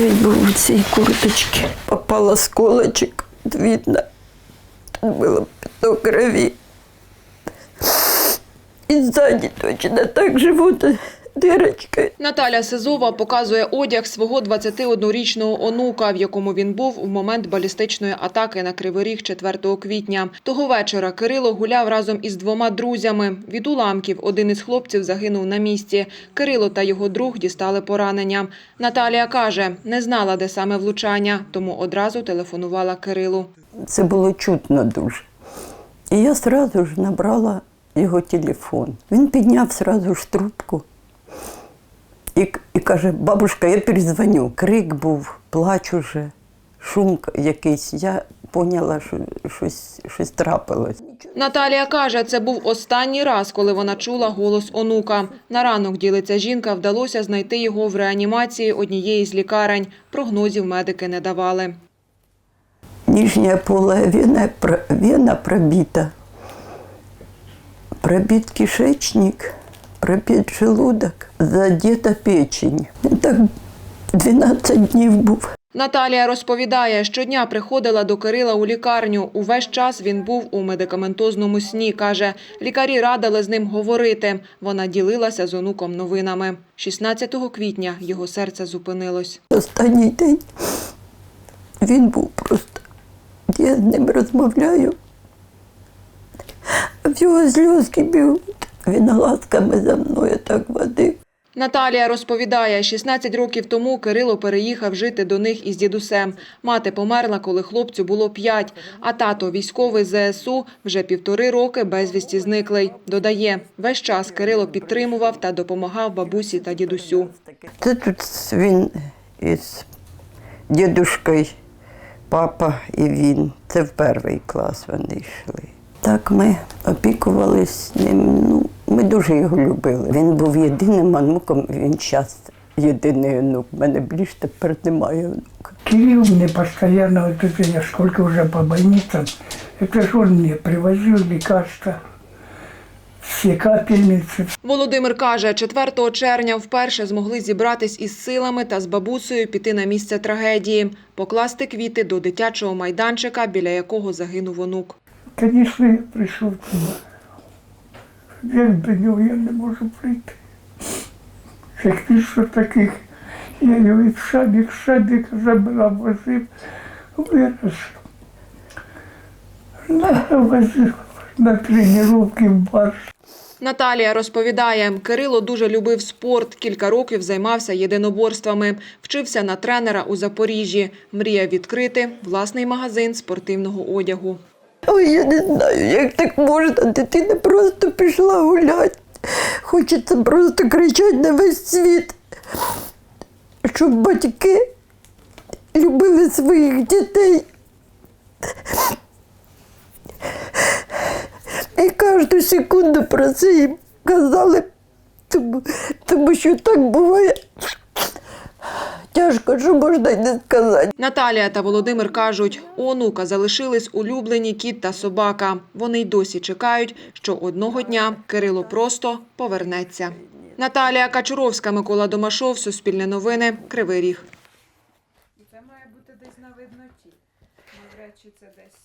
Він був у цій курточці. Попала сколочок колочок, видно. Тут було пятно крові. І ззаді точно так живот дирочка. Наталя Сизова показує одяг свого 21-річного онука, в якому він був у момент балістичної атаки на Кривий Ріг 4 квітня. Того вечора Кирило гуляв разом із двома друзями. Від уламків один із хлопців загинув на місці. Кирило та його друг дістали поранення. Наталія каже, не знала, де саме влучання, тому одразу телефонувала Кирилу. Це було чутно дуже. І я одразу ж набрала його телефон. Він підняв одразу ж трубку і, і каже: бабушка, я перезвоню. Крик був, плач уже, шум якийсь. Я поняла, що щось, щось трапилось. Наталія каже, це був останній раз, коли вона чула голос онука. На ранок, ділиться жінка, вдалося знайти його в реанімації однієї з лікарень. Прогнозів медики не давали. Вена, про- вена пробита. Пробит кишечник, пробит желудок, задета печень. Так 12 днів був. Наталія розповідає, щодня приходила до Кирила у лікарню. Увесь час він був у медикаментозному сні. Каже, лікарі радили з ним говорити. Вона ділилася з онуком новинами. 16 квітня його серце зупинилось. Останній день він був просто. Я з ним розмовляю. а В його сльозки б'ють. Він глазками за мною так водив. Наталія розповідає, 16 років тому Кирило переїхав жити до них із дідусем. Мати померла, коли хлопцю було 5, а тато, військовий ЗСУ, вже півтори роки безвісті зниклий. Додає, весь час Кирило підтримував та допомагав бабусі та дідусю. Це тут він із дідушкою, папа і він. Це в перший клас вони йшли. Так ми опікувалися ним. Ну, ми дуже його любили. Він був єдиним онуком, він зараз єдиний онук. У мене більше тепер немає онука. Кирилл мне постоянно, вот это я сколько уже по больницам, это же он мне привозил лекарства, все капельницы, Володимир каже, 4 червня вперше змогли зібратись із силами та з бабусею піти на місце трагедії, покласти квіти до дитячого майданчика, біля якого загинув онук. Конечно, я прийшов туди. Як до нього я не можу прийти. Як більше таких, я його і в шабік, шабік забрав, возив, вирос. На, возив на тренування в бар. Наталія розповідає, Кирило дуже любив спорт, кілька років займався єдиноборствами, вчився на тренера у Запоріжжі, мріяв відкрити власний магазин спортивного одягу. Ой, я не знаю, як так можна. Дитина просто пішла гуляти. Хочеться просто кричати на весь світ, щоб батьки любили своїх дітей. І кожну секунду про це їм казали, тому, тому що так буває. Тяжко, що можна не сказати. Наталія та Володимир кажуть, у онука залишились улюблені кіт та собака. Вони й досі чекають, що одного дня Кирило просто повернеться. Наталія Качуровська, Микола Домашов, Суспільне новини, Кривий Ріг. Це має бути десь на видноті. Навряд чи це десь